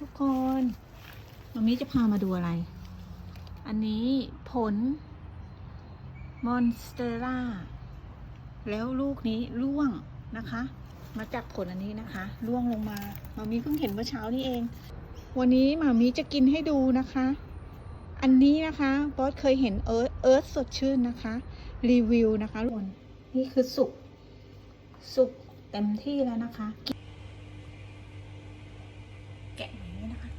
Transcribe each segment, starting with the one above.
ทุกคนมามิจะพามาดูอะไร อันนี้ผลมอนสเตอร่า แล้วลูกนี้ร่วงนะคะ มาจากผลอันนี้นะคะ ร่วงลงมามามีเพิ่งเห็นเมื่อเช้านี้เอง วันนี้มามีจะกินให้ดูนะคะ อันนี้นะคะบอสเคยเห็นเอิร์ธเอิร์ธสดชื่นนะคะ รีวิวนะคะทุกคนนี่คือสุกสุกเต็มที่แล้วนะคะ แกะอย่างนี้นะคะ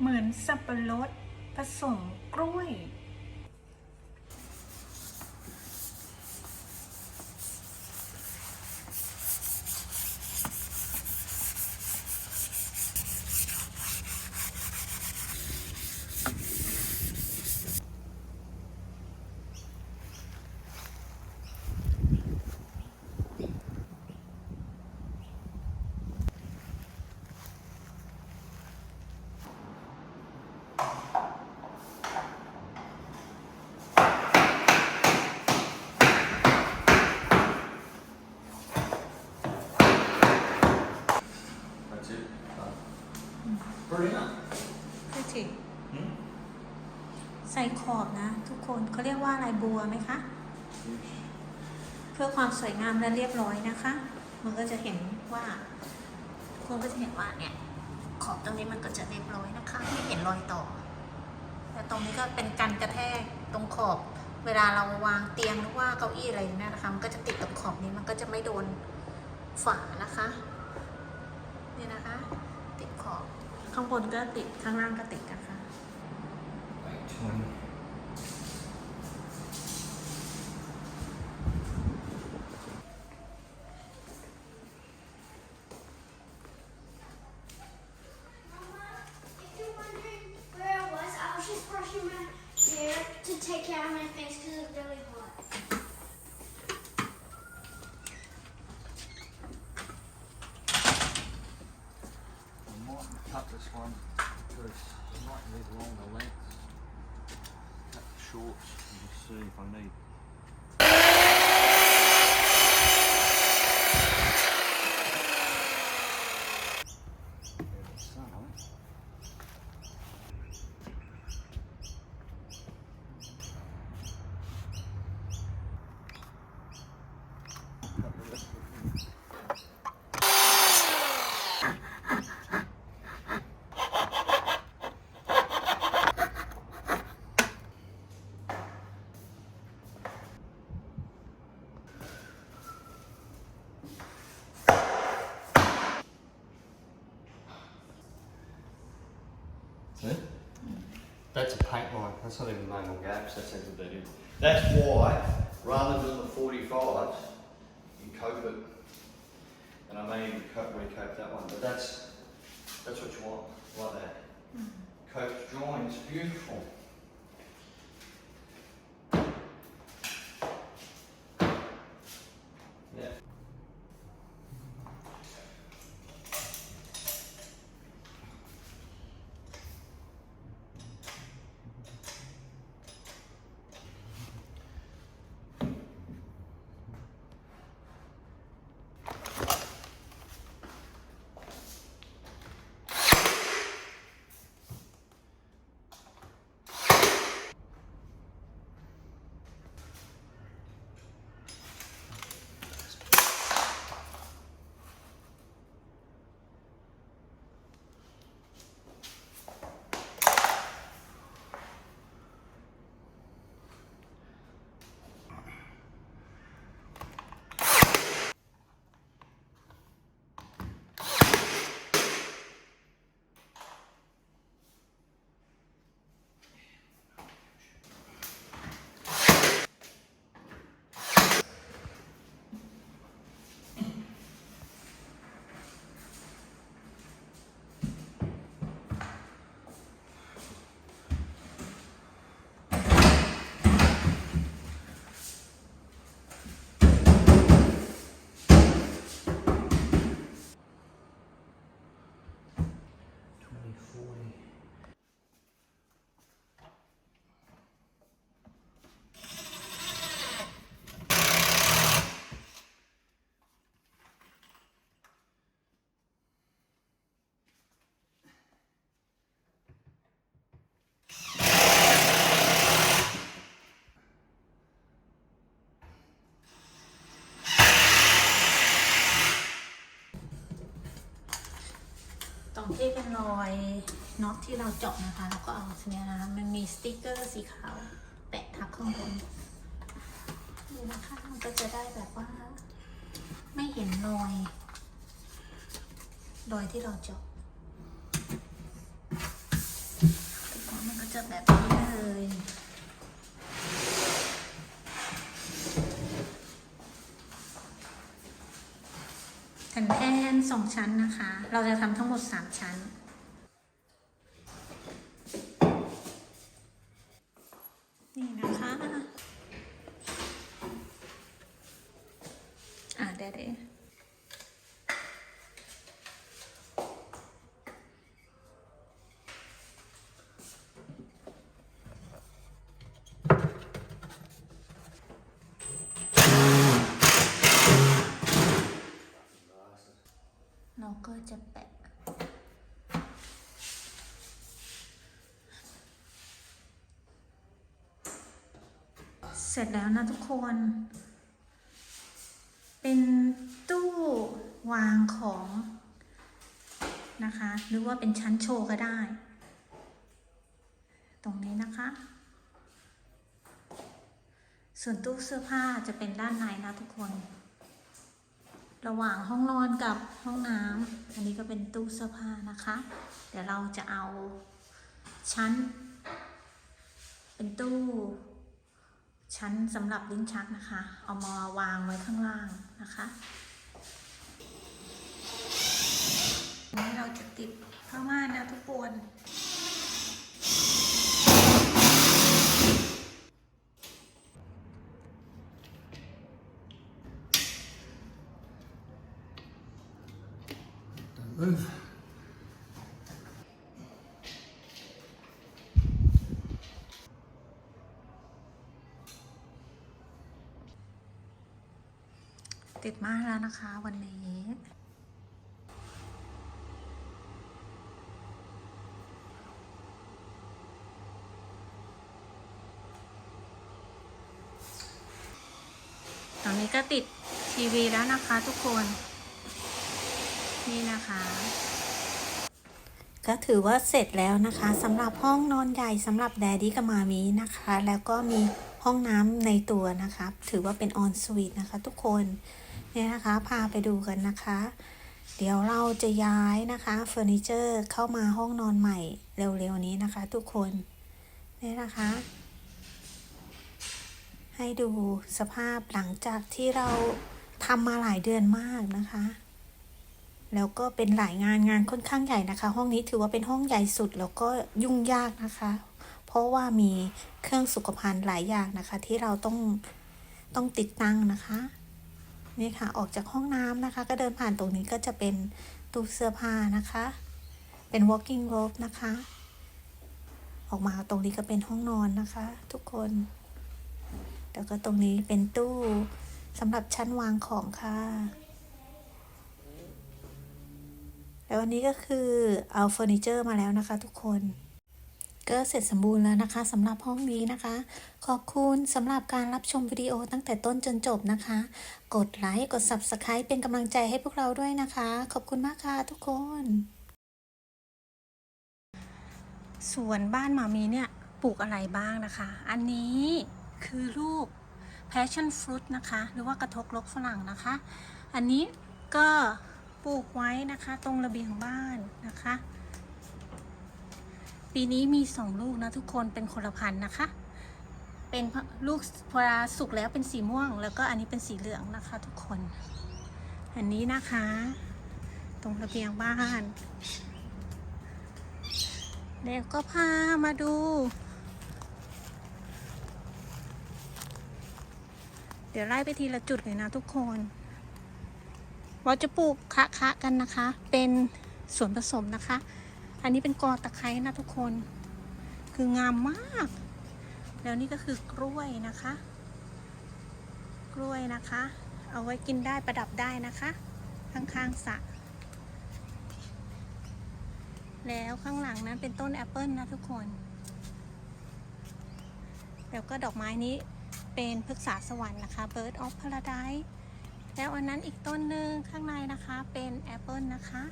เหมือน สับปะรดผสมกล้วย That's it. Done. Brilliant. คือสิ Hmm? ใส่ขอบนะ ทุกคนเขาเรี ยกว่าอะไรบัวไหมคะ เพื่อความสวยงามและเรียบร้อยนะคะ มันก็จะเห็นว่าทุกคนก็จะเห็นว่าเนี่ย ขอบตรงนี้มันก็จะเรียบร้อยนะคะ ไม่เห็นรอยต่อ แต่ตรงนี้ก็เป็นกันกระแทกตรงขอบ เวลาเราวางเตียงหรือว่าเก้าอี้อะไรอย่างนี้นะคะ มันก็จะติดตรงขอบนี้มันก็จะไม่โดนฝานะคะนี่นะคะ ติดขอบ ข้างบนก็ติดข้างล่างก็ติดนะคะ do if I need. That's a paint line. That's not even manual gaps. That's how good that is. That's why, rather than the 45, you cope it. And I may even cope, recope that one, but that's that's what you want, like that. Mm-hmm. Coped joints, beautiful. ที่เป็นรอยน็อตที่เราเจาะนะคะแล้วก็เอาเนี่ยนะคะมันมีสติกเกอร์สีขาวแปะทับข้างบนนี่นะคะมันก็จะได้แบบว่า ไม่เห็นรอยรอยที่เราเจาะมันก็จะแบบนี้เลย แผ่นแทนสองชั้นนะคะ เราจะทำทั้งหมดสามชั้นนะคะ อะเดี๋ยวเดี๋ยวเราก็จะแปะ เสร็จแล้วนะทุกคน เป็นตู้วางของนะคะ หรือว่าเป็นชั้นโชว์ก็ได้ ตรงนี้นะคะ ส่วนตู้เสื้อผ้าจะเป็นด้านในนะทุกคน ระหว่างห้องนอนกับห้องน้ำอันนี้ก็เป็นตู้เสื้อผ้านะคะ เดี๋ยวเราจะเอาชั้น เป็นตู้ ชั้นสำหรับลิ้นชักนะคะ เอามาวางไว้ข้างล่างนะคะอันนี้เราจะติดผ้าม่านนะทุกคน Don't move. ติดมากแล้วนะคะวันนี้ตอนนี้ก็ติดทีวีแล้วนะคะทุกคน นี่นะคะ ก็ถือว่าเสร็จแล้วนะคะสำหรับห้องนอนใหญ่สำหรับแดดดี้กับมามีนะคะ แล้วก็มีห้องน้ำในตัวนะคะ ถือว่าเป็นออนสวีทนะคะทุกคน เนี่ยนะคะ พาไปดูกันนะคะ เดี๋ยวเราจะย้ายนะคะเฟอร์นิเจอร์เข้ามาห้องนอนใหม่เร็วๆนี้นะคะ ทุกคนเนี่ยนะคะ ให้ดูสภาพหลังจากที่เราทำมาหลายเดือนมากนะคะ แล้วก็เป็นหลายงานงานค่อนข้างใหญ่นะคะ ห้องนี้ถือว่าเป็นห้องใหญ่สุดแล้วก็ยุ่งยากนะคะ เพราะว่ามีเครื่องสุขภัณฑ์หลายอย่างนะคะ ที่เราต้องต้องติดตั้งนะคะ นี่ค่ะออกจากห้องน้ำนะคะ ก็เดินผ่านตรงนี้ก็จะเป็นตู้เสื้อผ้านะคะ เป็น walking robe นะคะ ออกมาตรงนี้ก็เป็นห้องนอนนะคะ ทุกคนแล้วก็ตรงนี้เป็นตู้สำหรับชั้นวางของค่ะแล้ววันนี้ก็คือเอาเฟอร์นิเจอร์มาแล้วนะคะทุกคน ก็เสร็จสมบูรณ์แล้วนะคะสำหรับห้องนี้นะคะ ขอบคุณสำหรับการรับชมวิดีโอตั้งแต่ต้นจนจบนะคะ กดไลค์กด Subscribe เป็นกำลังใจให้พวกเราด้วยนะคะ ขอบคุณมากค่ะทุกคน ส่วนบ้านหมามีเนี่ยปลูกอะไรบ้างนะคะ อันนี้คือลูก passion fruit นะคะ หรือว่ากระทกลกฝรั่งนะคะ อันนี้ก็ปลูกไว้นะคะ ตรงระเบียงบ้านนะคะ ปีนี้มีสองลูกนะทุกคนเป็นคนละพันธุ์นะคะ เป็นลูกพอสุกแล้วเป็นสีม่วง แล้วก็อันนี้เป็นสีเหลืองนะคะ ทุกคน อันนี้นะคะ ตรงระเบียงบ้านแล้วก็พามาดู เดี๋ยวไล่ไปทีละจุดเลยนะทุกคนเราจะปลูกคะคะกันนะคะ เป็นส่วนผสมนะคะ อันนี้เป็นกอตะไคร้นะทุกคน คืองามมาก แล้วนี่ก็คือกล้วยนะคะ กล้วยนะคะ เอาไว้กินได้ประดับได้นะคะ ข้างๆสระแล้วข้างหลังนั้นเป็นต้นแอปเปิลนะทุกคน แล้วก็ดอกไม้นี้เป็นพฤกษาสวรรค์นะคะ Bird of Paradise แล้วอันนั้นอีกต้นหนึ่งข้างในนะคะเป็นแอปเปิลนะคะ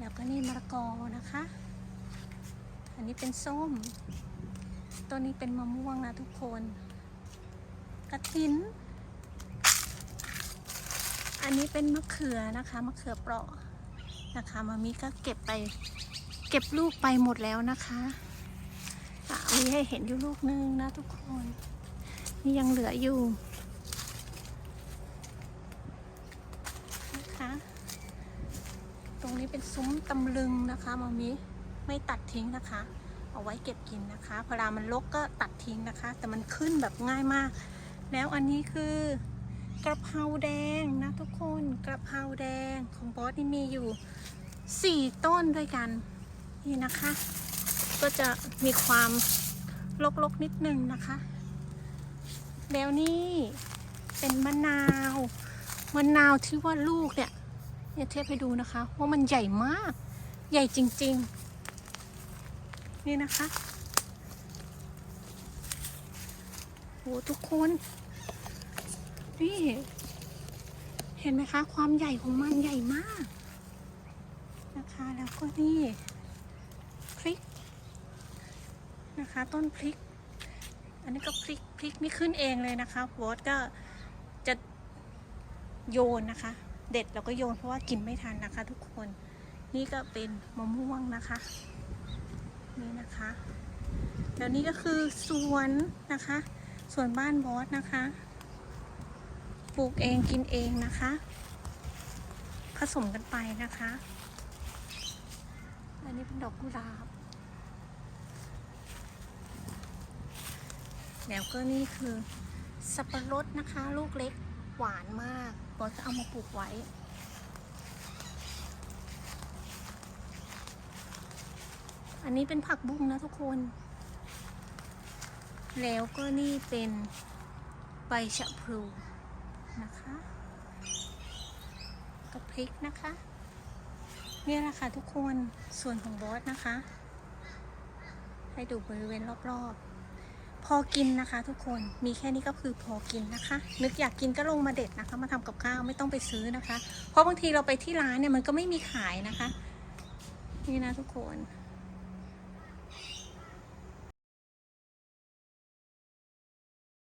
แล้วก็นี่มะละกอนะคะ อันนี้เป็นส้ม ตัวนี้เป็นมะม่วงนะทุกคน กระถิน อันนี้เป็นมะเขือนะคะ มะเขือเปราะนะคะมามีก็เก็บไป เก็บลูกไปหมดแล้วนะคะอะมีให้เห็นอยู่ลูกนึงนะทุกคน นี่ยังเหลืออยู่นะคะ ต รงนี้เป็นซุ้มตำลึงนะคะมามีไม่ตัดทิ้งนะคะ เอาไว้เก็บกินนะคะเวลามันลกก็ตัดทิ้งนะคะ แต่มันขึ้นแบบง่ายมาก แล้วอันนี้คือกระเพราแดงนะทุกคนกระเพราแดงของบอสนี่มีอยู่ 4 ต้นด้วยกันนี่นะคะ ก็จะมีความลกๆนิดนึงนะคะแล้วนี่เป็นมะนาวมะนาวที่ว่าลูกเนี่ย เนี่ยเทปให้ดูนะคะว่ามันใหญ่มาก ใหญ่จริง ๆ นี่นะคะโหทุกคนนี่เห็นไหมคะ ความใหญ่ของมันใหญ่มากนะคะ แล้วก็นี่พริกนะคะ ต้นพริก อันนี้ก็พริกพริกนี่ขึ้นเองเลยนะคะวอสก็จะโยนนะคะ เด็ดแล้วก็โยนเพราะว่ากินไม่ทันนะคะ ทุกคน นี่ก็เป็นมะม่วงนะคะ นี่นะคะแล้วนี่ก็คือสวนนะคะสวนบ้านบอสนะคะ ปลูกเองกินเองนะคะ ผสมกันไปนะคะอันนี้เป็นดอกกุหลาบแล้วก็นี่คือสับปะรดนะคะ ลูกเล็กหวานมาก บอสจะเอามาปลูกไว้ อันนี้เป็นผักบุ้งนะทุกคน แล้วก็นี่เป็นใบชะพลูนะคะ กับพริกนะคะนี่แหละค่ะทุกคนส่วนของบอสนะคะ ให้ดูบริเวณรอบๆ พอกินนะคะ ทุกคนมีแค่นี้ก็คือพอกินนะคะ นึกอยากกินก็ลงมาเด็ดนะคะ มาทำกับข้าวไม่ต้องไปซื้อนะคะ เพราะบางทีเราไปที่ร้านเนี่ยมันก็ไม่มีขายนะคะ นี่นะทุกคน